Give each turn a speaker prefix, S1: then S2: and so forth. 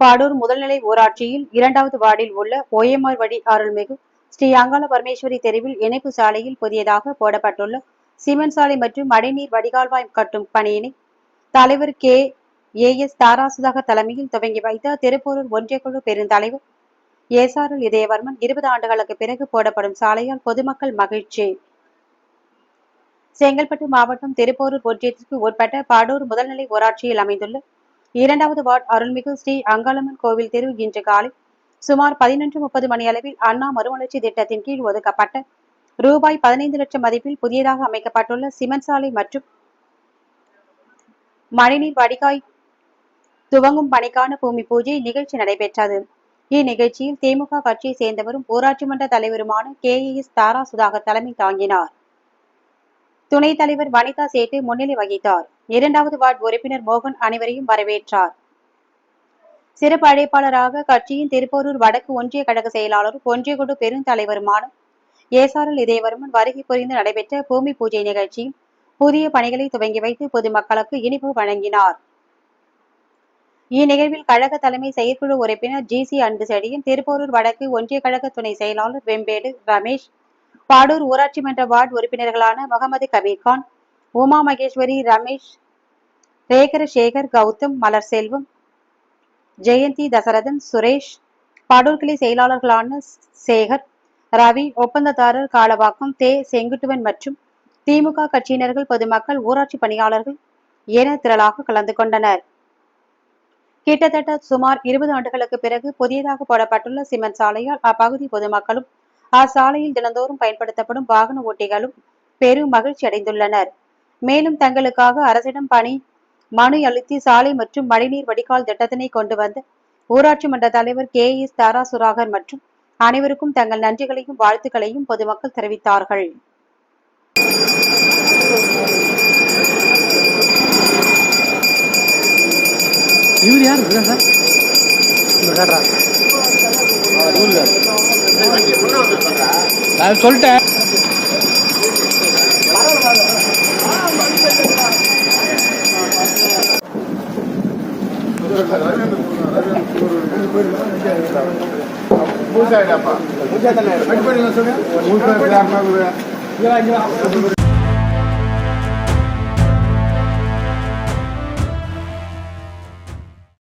S1: பாடூர் முதல்நிலை ஊராட்சியில் இரண்டாவது வார்டில் உள்ள ஓஎம்ஆர் வழி அருள்மிகு ஸ்ரீ அங்காள பரமேஸ்வரி தெருவில் இணைப்பு சாலையில் புதியதாக போடப்பட்டுள்ள சிமெண்ட் சாலை மற்றும் மழைநீர் வடிகால்வாய் கட்டும் பணியினை தலைவர் கே. ஏ. எஸ். தாராசுதாகர் தலைமையில் துவங்கி வைத்த திருப்பூரூர் ஒன்றியக்குழு பெருந்தலைவர் ஏசாரல் இதயவர்மன் இருபது ஆண்டுகளுக்கு பிறகு போடப்படும் சாலையால் பொதுமக்கள் மகிழ்ச்சி. செங்கல்பட்டு மாவட்டம் திருப்போரூர் ஒன்றியத்திற்கு உட்பட்ட பாடூர் முதல்நிலை ஊராட்சியில் அமைந்துள்ள இரண்டாவது வார்டு அருள்மிகு ஸ்ரீ அங்காளம்மன் கோவில் தெரு இன்று காலை சுமார் பதினொன்று முப்பது மணி அளவில் அண்ணா மறுமலர்ச்சி திட்டத்தின் கீழ் ஒதுக்கப்பட்ட ரூபாய் பதினைந்து லட்சம் மதிப்பில் புதியதாக அமைக்கப்பட்டுள்ள சிமெண்ட் சாலை மற்றும் மழைநீர் வடிகாய் துவங்கும் பணிக்கான பூமி பூஜை நிகழ்ச்சி நடைபெற்றது. இந்நிகழ்ச்சியில் திமுக கட்சியை சேர்ந்தவரும் ஊராட்சி மன்ற தலைவருமான கே எஸ் தாரா சுதாகர் தலைமை தாங்கினார். துணைத் தலைவர் வனிதா சேட்டு முன்னிலை வகித்தார். இரண்டாவது வார்டு உறுப்பினர் மோகன் அனைவரையும் வரவேற்றார். சிறப்பு அழைப்பாளராக கட்சியின் திருப்போரூர் வடக்கு ஒன்றிய கழக செயலாளரும் ஒன்றியக்குழு பெருந்தலைவருமான ஏசாரல் இதயவர்மன் வருகை புரிந்து நடைபெற்ற பூமி பூஜை நிகழ்ச்சி புதிய பணிகளை துவங்கி வைத்து பொதுமக்களுக்கு இனிப்பு வழங்கினார். இந்நிகழ்வில் கழக தலைமை செயற்குழு உறுப்பினர் ஜி சி அன்பு செடியன் திருப்போரூர் வடக்கு ஒன்றிய கழக துணை செயலாளர் வெம்பேடு ரமேஷ் பாடூர் ஊராட்சி மன்ற வார்டு உறுப்பினர்களான முகமது கபீர்கான் உமா மகேஸ்வரி ரமேஷ் சேகர் கௌதம் மலர் செல்வம் ஜெயந்தி தசரதன் சுரேஷ் படூர்கிளை செயலாளர்களான சேகர் ரவி ஒப்பந்ததாரர் காலவாக்கம் தே. செங்குட்டுவன் மற்றும் திமுக கட்சியினர்கள் பொதுமக்கள் ஊராட்சி பணியாளர்கள் என திரளாக கலந்து கொண்டனர். கிட்டத்தட்ட சுமார் இருபது ஆண்டுகளுக்கு பிறகு புதியதாக போடப்பட்டுள்ள சிமெண்ட் சாலையால் அப்பகுதி பொதுமக்களும் அச்சாலையில் தினந்தோறும் பயன்படுத்தப்படும் வாகன ஓட்டிகளும் பெரும் மகிழ்ச்சி அடைந்துள்ளனர் மேலும் தங்களுக்காக அரசிடம் பணி மனு அளித்து சாலை மற்றும் மழைநீர் வடிகால் திட்டத்தினை கொண்டு வந்த ஊராட்சி மன்ற தலைவர் கே. எஸ். தாராசுராகர் மற்றும் அனைவருக்கும் தங்கள் நன்றிகளையும் வாழ்த்துக்களையும் பொதுமக்கள் தெரிவித்தார்கள்.
S2: இவர் யார்? இருக்கா சார்? இந்த காட்டுறா நான் சொல்லிட்டேன்.
S3: பூஜா பூஜா தானே